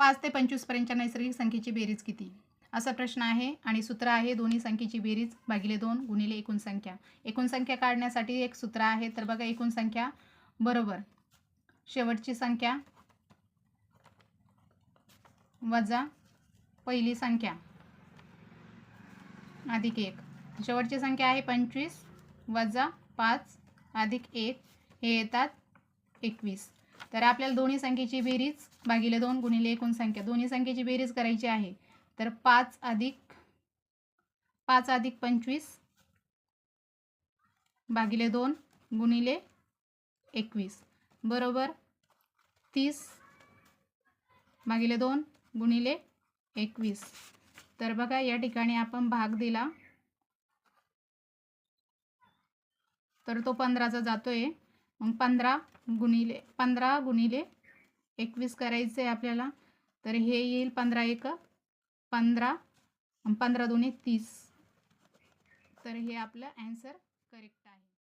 पाच ते पंचवीसपर्यंतच्या नैसर्गिक संख्येची बेरीज किती? असा प्रश्न आहे आणि सूत्र आहे दोन्ही संख्येची बेरीज भागिले दोन गुणिले एकूण संख्या. एकूण संख्या काढण्यासाठी एक सूत्र आहे तर बघा एकूण संख्या बरोबर. शेवटची संख्या वजा पहिली संख्या अधिक एक. शेवटची संख्या आहे पंचवीस वजा पाच अधिक एक हे येतात एकवीस. तर आपल्याला दोन्ही संख्येची बेरीज भागिले दोन गुणिले एकूण संख्या. दोन्ही संख्येची बेरीज करायची आहे. तर पाच अधिक पाच अधिक पंचवीस भागिले दोन गुणिले एकवीस. बरोबर? तीस भागिले दोन गुणिले एकवीस. तर बघा या ठिकाणी आपण भाग दिला. तर तो पंधराचा जातोय. मग पंधरा गुणिले पंधरा गुणिले एकवीस करायचं आहे आपल्याला. तर हे येईल पंधरा एक पंधरा पंधरा दोन्ही तीस. तर हे आपलं ॲन्सर करेक्ट आहे.